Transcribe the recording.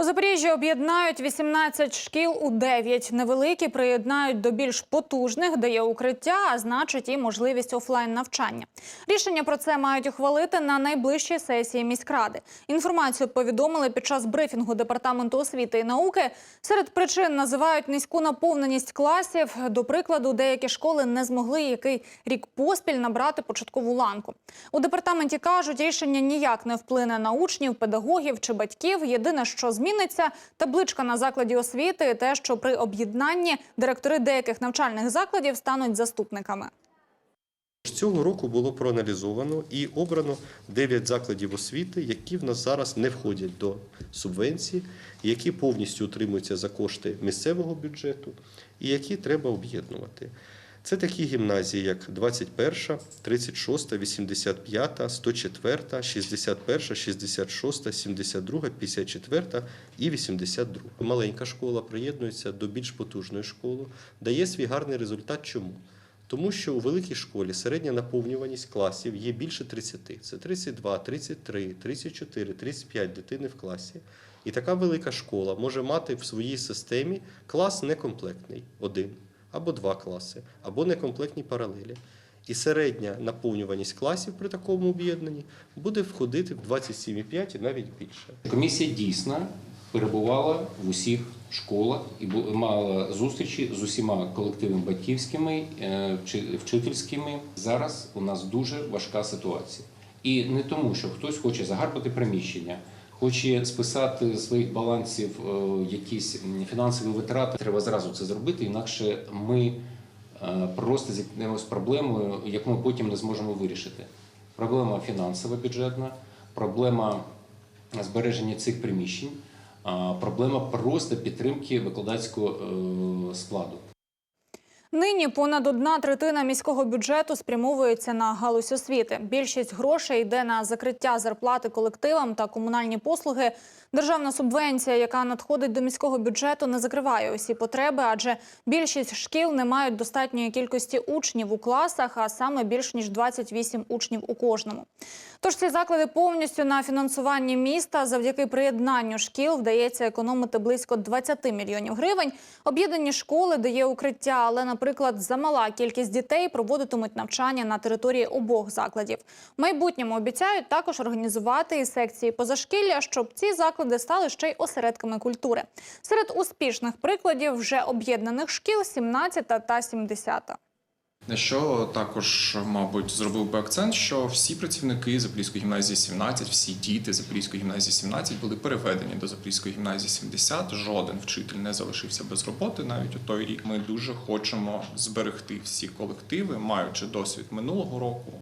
У Запоріжжі об'єднають 18 шкіл у 9. Невеликі приєднають до більш потужних, де є укриття, а значить і можливість офлайн навчання. Рішення про це мають ухвалити на найближчій сесії міськради. Інформацію повідомили під час брифінгу департаменту освіти і науки. Серед причин називають низьку наповненість класів. До прикладу, деякі школи не змогли який рік поспіль набрати початкову ланку. У департаменті кажуть, рішення ніяк не вплине на учнів, педагогів чи батьків. Єдине, що зміниться, табличка на закладі освіти, те, що при об'єднанні директори деяких навчальних закладів стануть заступниками. Цього року було проаналізовано і обрано 9 закладів освіти, які в нас зараз не входять до субвенції, які повністю утримуються за кошти місцевого бюджету і які треба об'єднувати. Це такі гімназії, як 21, 36, 85, 104, 61, 66, 72, 54 і 82. Маленька школа приєднується до більш потужної школи, дає свій гарний результат. Чому? Тому що у великій школі середня наповнюваність класів є більше 30. Це 32, 33, 34, 35 дитини в класі. І така велика школа може мати в своїй системі клас некомплектний один або два класи, або некомплектні паралелі. І середня наповнюваність класів при такому об'єднанні буде входити в 27,5 і навіть більше. Комісія дійсно перебувала в усіх школах і мала зустрічі з усіма колективами батьківськими, е, вчительськими. Зараз у нас дуже важка ситуація. І не тому, що хтось хоче загарбати приміщення, хоче списати з своїх балансів е, якісь фінансові витрати. Треба зразу це зробити, інакше ми е, просто зіткнемося з проблемою, яку ми потім не зможемо вирішити. Проблема фінансова бюджетна, проблема збереження цих приміщень, проблема просто підтримки викладацького е, складу. Нині понад одна третина міського бюджету спрямовується на галузь освіти. Більшість грошей йде на закриття зарплати колективам та комунальні послуги. Державна субвенція, яка надходить до міського бюджету, не закриває усі потреби, адже більшість шкіл не мають достатньої кількості учнів у класах, а саме більш ніж 28 учнів у кожному. Тож ці заклади повністю на фінансуванні міста завдяки приєднанню шкіл вдається економити близько 20 мільйонів гривень. Об'єднані школи дає укриття, але, наприклад, замала кількість дітей проводитимуть навчання на території обох закладів. В майбутньому обіцяють також організувати і секції позашкілля, щоб ці заклади стали ще й осередками культури. Серед успішних прикладів вже об'єднаних шкіл 17 та 70. На що також, мабуть, зробив би акцент, що всі працівники Запорізької гімназії 17, всі діти Запорізької гімназії 17 були переведені до Запорізької гімназії 70. Жоден вчитель не залишився без роботи навіть у той рік. Ми дуже хочемо зберегти всі колективи, маючи досвід минулого року,